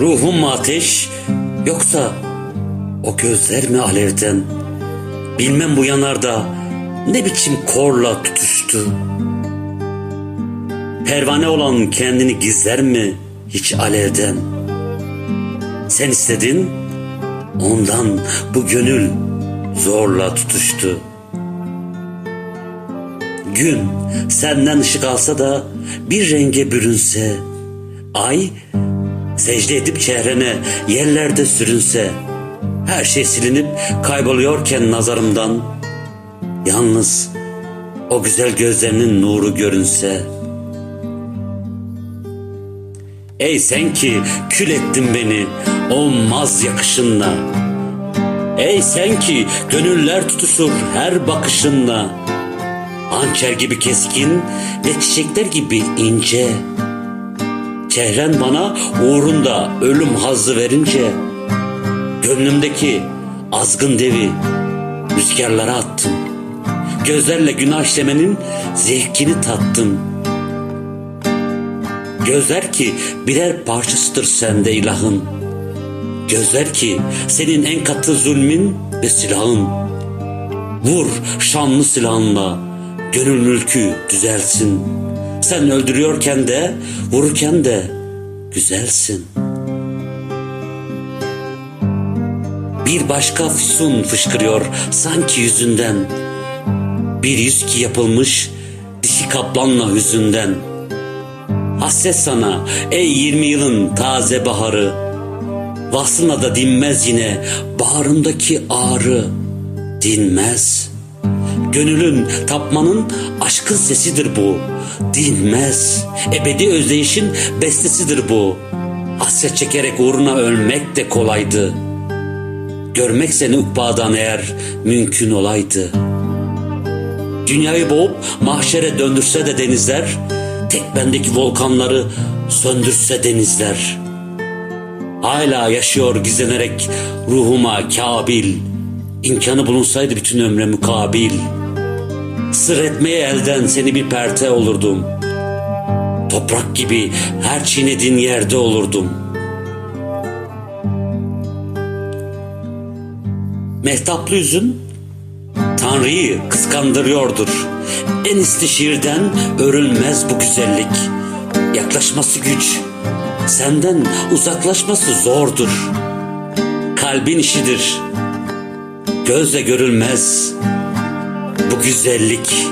Ruhum mu ateş yoksa o gözler mi alevden? Bilmem bu yanarda ne biçim korla tutuştu. Pervane olan kendini gizler mi hiç alevden? Sen istedin ondan bu gönül zorla tutuştu. Gün senden ışık alsa da bir renge bürünse, ay secde edip çehrene yerlerde sürünse, her şey silinip kayboluyorken nazarımdan, yalnız o güzel gözlerinin nuru görünse. Ey sen ki kül ettin beni olmaz yakışınla. Ey sen ki gönüller tutuşur her bakışınla. Hançer gibi keskin ve çiçekler gibi ince. Çehren bana uğrunda ölüm hazzı verince Gönlümdeki azgın devi rüzgarlara attım. Gözlerle günah işlemenin zevkini tattım. Gözler ki birer parçasıdır sende ilahın. Gözler ki senin en katı zulmin ve silahın. Vur şanlı silahınla gönül mülkü düzelsin. Sen öldürüyorken de vururken de güzelsin. Bir başka füsun fışkırıyor sanki yüzünden. Bir yüz ki yapılmış dişi kaplanla hüzünden. Hasret sana ey yirmi yılın taze baharı. Vasına da dinmez yine bağrımdaki ağrı. Dinmez. Gönülün tapmanın aşkın sesidir bu. Dinmez. Ebedi özdeyişin bestesidir bu. Hasret çekerek uğruna ölmek de kolaydı. Görmek seni ukbadan eğer mümkün olaydı. Dünyayı boğup mahşere döndürse de denizler, tek bendeki volkanları söndürse denizler. Hala yaşıyor gizlenerek ruhuma kabil. İmkanı bulunsaydı bütün ömre mukabil. Sır etmeye elden seni bir perte olurdum. Toprak gibi her çiğnediğin yerde olurdum. Mehtaplı yüzün Tanrı'yı kıskandırıyordur. En isti şiirden örülmez bu güzellik. Yaklaşması güç, senden uzaklaşması zordur. Kalbin işidir, gözle görülmez bu güzellik.